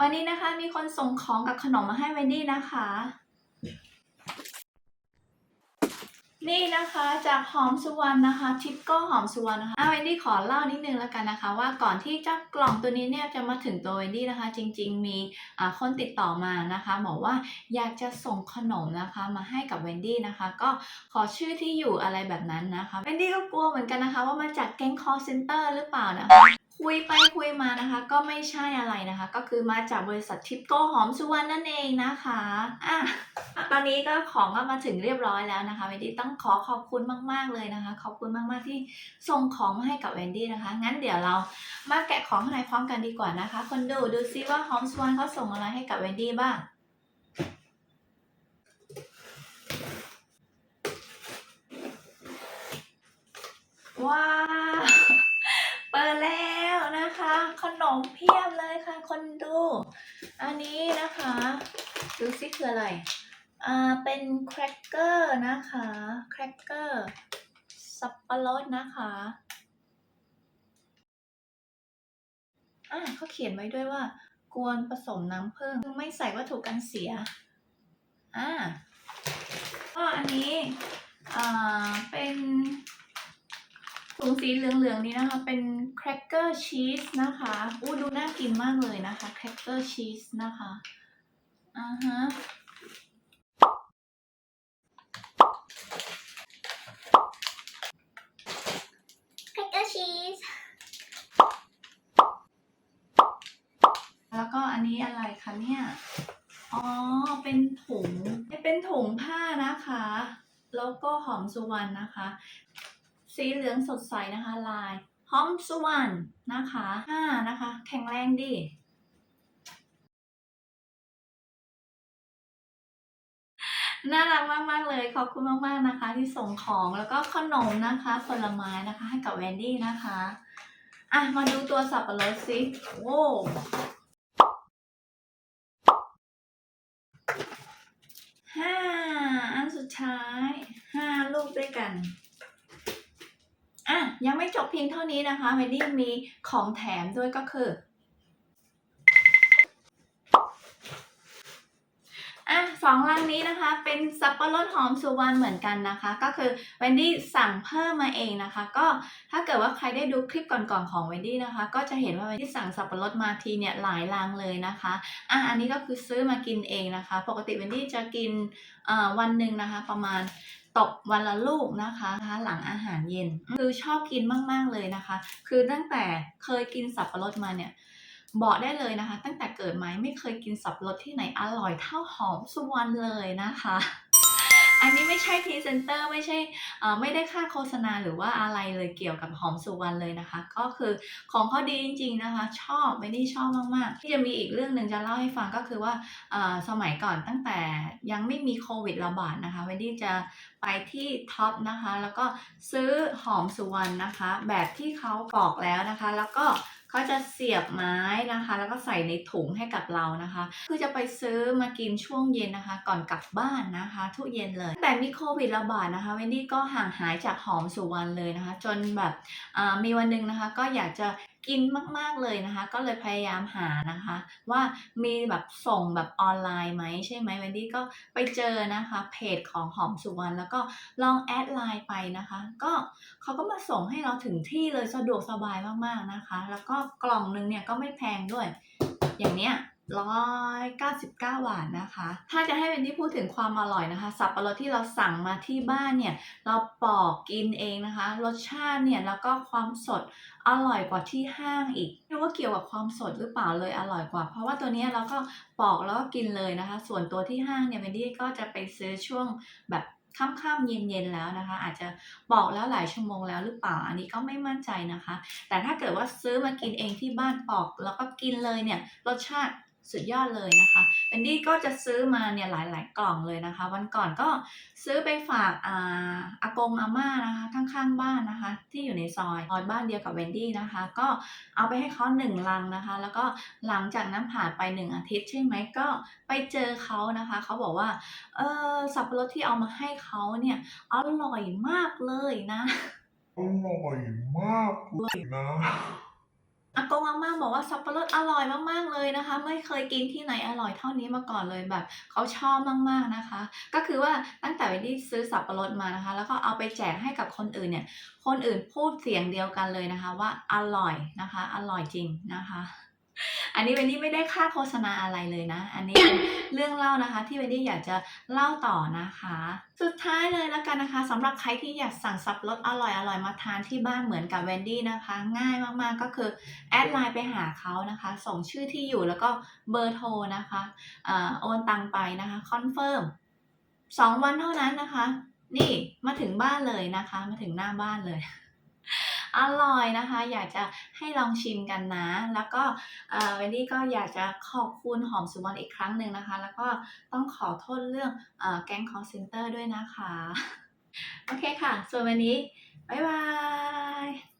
วันนี้นะคะมีคนส่งของกับขนมมาให้เวนดี้นะคะ นี่นะคะจากหอมสุวรรณนะคะทิปโก้หอมสุวรรณนะคะอะเวนดี้ขอเล่านิดนึงแล้วกันนะคะ ว่าก่อนที่เจ้ากล่องตัวนี้เนี่ยจะมาถึงตัวเวนดี้นะคะ จริง ๆ มีคนติดต่อมานะคะบอกว่าอยากจะส่งขนมนะคะมาให้กับเวนดี้นะคะ ก็ขอชื่อที่อยู่อะไรแบบนั้นนะคะเวนดี้ก็กลัวเหมือนกันนะคะ ว่ามาจากแก๊ง call center หรือเปล่านะคะ คุยไปคุยมานะคะ ก็ไม่ใช่อะไรนะคะ ก็คือมาจากบริษัททิปโก้หอมสุวรรณนั่นเองนะคะอะตอนนี้ก็ของก็มาถึงเรียบร้อยแล้วนะคะเวนดี้ต้องขอขอบคุณมาก ๆเลยนะคะ ขอบคุณมาก ๆ ที่ส่งของมาให้กับเวนดี้นะคะ งั้นเดี๋ยวเรามาแกะของข้างในพร้อมกันดีกว่านะคะ คนดูดูซิว่าหอมสุวรรณเขาส่งอะไรให้กับเวนดี้บ้างว้า ขนมเพียบเลยค่ะคนดู อันนี้นะคะ ดูซิคืออะไร อ่า เป็นแครกเกอร์นะคะ แครกเกอร์สับปะรดนะคะ อ่าเขาเขียนไว้ด้วยว่า กวนผสมน้ำผึ้งไม่ใส่วัตถุกันเสีย อ่าก็อันนี้ อ่า เป็น ถุงสีเหลืองๆนี้นะคะเป็นแครกเกอร์ชีสนะคะอู้ดูน่ากินมากเลยนะคะแครกเกอร์ชีสนะคะอ่าฮะแครกเกอร์ชีสแล้วก็อันนี้อะไรคะเนี่ย อ๋อ เป็นถุง เป็นถุงผ้านะคะ แล้วก็หอมสุวรรณนะคะ สีเหลืองสดใสนะคะลายหอมสุวรรณนะคะห้านะคะ แข็งแรงดีน่ารักมากๆเลย ขอบคุณมากๆนะคะ ที่ส่งของแล้วก็ขนมนะคะ ผลไม้นะคะ ให้กับแวนดี้นะคะอะมาดูตัวสับปะรดสิโว้ห้าอันสุดท้ายห้าลูกด้วยกัน ยังไม่จบเพียงเท่านี้นะคะเวนดี้มีของแถมด้วยก็คือ อะสองลังนี้นะคะ เป็นสับปะรดหอมสุวรรณเหมือนกันนะคะ ก็คือเวนดี้สั่งเพิ่มมาเองนะคะ ก็ถ้าเกิดว่าใครได้ดูคลิปก่อนๆของเวนดี้นะคะ ก็จะเห็นว่าเวนดี้สั่งสับปะรดมาทีเนี่ยหลายลังเลยนะคะอะอันนี้ก็คือซื้อมากินเองนะคะ ปกติเวนดี้จะกินวันหนึ่งนะคะ ประมาณตกวันละลูกนะคะหลังอาหารเย็น คือชอบกินมากๆเลยนะคะ คือตั้งแต่เคยกินสับปะรดมาเนี่ย บอกได้เลยนะคะ ตั้งแต่เกิดมาไม่เคยกินสับปะรดที่ไหนอร่อยเท่าหอมสุวรรณเลยนะคะ อันนี้ไม่ใช่พรีเซนเตอร์ไม่ใช่ไม่ได้ค่าโฆษณาหรือว่าอะไรเลยเกี่ยวกับหอมสุวรรณเลยนะคะ ก็คือของเขาดีจริง ๆนะคะ ชอบไม่ได้ชอบมากๆที่จะมีอีกเรื่องหนึ่งจะเล่าให้ฟังก็คือว่าสมัยก่อนตั้งแต่ยังไม่มีโควิดระบาดนะคะเวนดี้จะไปที่ท็อปนะคะ แล้วก็ซื้อหอมสุวรรณนะคะ แบบที่เขาปอกแล้วนะคะ แล้วก็ เขาจะเสียบไม้นะคะ แล้วก็ใส่ในถุงให้กับเรานะคะ คือจะไปซื้อมากินช่วงเย็นนะคะ ก่อนกลับบ้านนะคะ ทุกเย็นเลย แต่มีโควิดระบาดนะคะเวนดี้ก็ห่างหายจากหอมสุวรรณเลยนะคะ จนแบบอ่ามีวันหนึ่งนะคะ ก็อยากจะกินมาก ๆเลยนะคะ ก็เลยพยายามหานะคะ ว่ามีแบบส่งแบบออนไลน์ไหมใช่ไหมเวนดี้ก็ไปเจอนะคะเพจของหอมสุวรรณแล้วก็ลองแอดไลน์ไปนะคะ ก็เขาก็มาส่งให้เราถึงที่เลยสะดวกสบายมากๆนะคะ แล้วก็กล่องนึงเนี่ยก็ไม่แพงด้วย อย่างเนี้ย ร้อยเก้าสิบเก้าบาทนะคะ ถ้าจะให้เวนดี้พูดถึงความอร่อยนะคะ สับปะรดที่เราสั่งมาที่บ้านเนี่ย เราปอกกินเองนะคะ รสชาติเนี่ย แล้วก็ความสดอร่อยกว่าที่ห้างอีกไม่รู้ว่าเกี่ยวกับความสดหรือเปล่าเลยอร่อยกว่า เพราะว่าตัวเนี้ยเราก็ปอกแล้วก็กินเลยนะคะ ส่วนตัวที่ห้างเนี่ยเวนดี้ก็จะไปซื้อช่วงแบบค่ำๆเย็นๆแล้วนะคะ อาจจะปอกแล้วหลายชั่วโมงแล้วหรือเปล่าอันนี้ก็ไม่มั่นใจนะคะ แต่ถ้าเกิดว่าซื้อมากินเองที่บ้านปอกแล้วก็กินเลยเนี่ยรสชาติ สุดยอดเลยนะคะเวนดี้ก็จะซื้อมาเนี่ยหลาย ๆ กล่องเลยนะคะ วันก่อนก็ซื้อไปฝากอาอากงอาม่านะคะข้าง ๆ บ้านนะคะ ที่อยู่ในซอยซอยบ้านเดียวกับเวนดี้นะคะ ก็เอาไปให้เขาหนึ่งลังนะคะ แล้วก็หลังจากนั้นผ่านไปหนึ่งอาทิตย์ใช่ไหมก็ไปเจอเขานะคะเขาบอกว่าเออสับปะรดที่เอามาให้เขาเนี่ยอร่อยมากเลยนะ อร่อยมากเลยนะ อากงอาม่าบอกว่าสับปะรดอร่อยมากๆเลยนะคะ ไม่เคยกินที่ไหนอร่อยเท่านี้มาก่อนเลยแบบเขาชอบมากๆนะคะ ก็คือว่าตั้งแต่วันที่ซื้อสับปะรดมานะคะ แล้วก็เอาไปแจกให้กับคนอื่นเนี่ย คนอื่นพูดเสียงเดียวกันเลยนะคะ ว่าอร่อยนะคะ อร่อยจริงนะคะ อันนี้เวนดี้ไม่ได้ค่าโฆษณาอะไรเลยนะ อันนี้เป็นเรื่องเล่านะคะ ที่เวนดี้อยากจะเล่าต่อนะคะ สุดท้ายเลยแล้วกันนะคะสำหรับใครที่อยากสั่งสับรดอร่อยอร่อยมาทานที่บ้านเหมือนกับเวนดี้นะคะ ง่ายมากๆก็คือแอดไลน์ไปหาเขานะคะ ส่งชื่อที่อยู่แล้วก็เบอร์โทรนะคะอ่อโอนตังไปนะคะคอนเฟิร์มสองวันเท่านั้นนะคะ นี่มาถึงบ้านเลยนะคะ มาถึงหน้าบ้านเลย อร่อยนะคะ อยากจะให้ลองชิมกันนะ แล้วก็เอ่อเวนดี้ก็อยากจะขอบคุณหอมสุวรรณอีกครั้งหนึ่งนะคะ แล้วก็ต้องขอโทษเรื่องอแก๊งคอสเซนเตอร์ด้วยนะคะ โอเคค่ะ ส่วนวันนี้ บ๊ายบาย